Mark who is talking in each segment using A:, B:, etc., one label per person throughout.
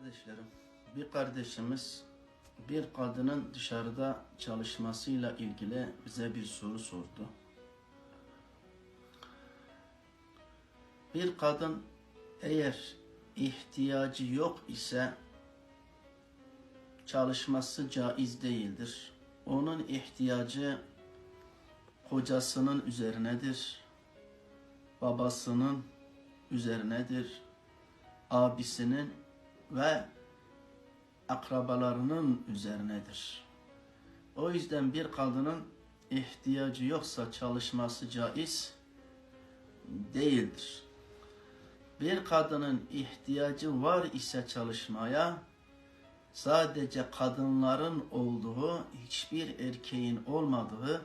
A: Kardeşlerim, bir kardeşimiz bir kadının dışarıda çalışmasıyla ilgili bize bir soru sordu. Bir kadın eğer ihtiyacı yok ise çalışması caiz değildir. Onun ihtiyacı kocasının üzerinedir, babasının üzerinedir, abisinin ve akrabalarının üzerinedir. O yüzden bir kadının ihtiyacı yoksa çalışması caiz değildir. Bir kadının ihtiyacı var ise çalışmaya sadece kadınların olduğu, hiçbir erkeğin olmadığı,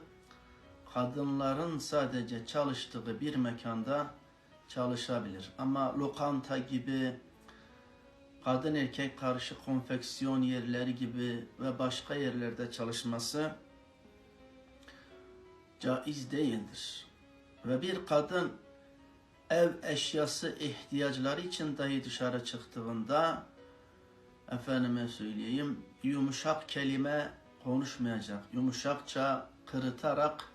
A: kadınların sadece çalıştığı bir mekanda çalışabilir. Ama lokanta gibi, kadın erkek karışık konfeksiyon yerleri gibi ve başka yerlerde çalışması caiz değildir. Ve bir kadın ev eşyası ihtiyaçları için dahi dışarı çıktığında efendime söyleyeyim yumuşak kelime konuşmayacak. Yumuşakça kırıtarak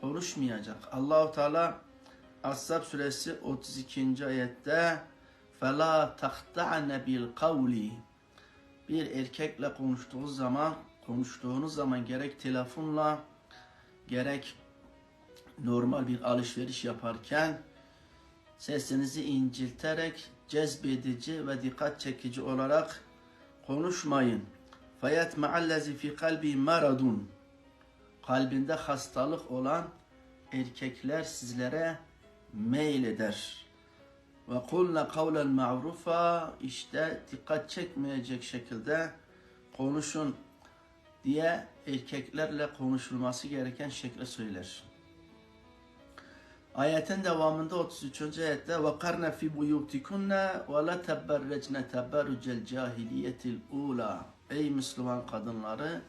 A: konuşmayacak. Allahu Teala Ashab suresi 32. ayette فَلَا تَخْتَعْنَ بِالْقَوْلِ Bir erkekle konuştuğunuz zaman konuştuğunuz zaman gerek telefonla gerek normal bir alışveriş yaparken sesinizi incilterek cezbedici ve dikkat çekici olarak konuşmayın. فَيَتْمَعَ الَّذِي فِي قَلْبِهِ مَرَضٌ Kalbinde hastalık olan erkekler sizlere meyleder. Ve kulna kavlen ma'rufa işte dikkat çekmeyecek şekilde konuşun diye erkeklerle konuşulması gereken şekle söyler. Ayetin devamında 33. ayette ve karna fi buyutikunna ve la teberrecne teberrucel cahiliyetil ula Ey Müslüman kadınları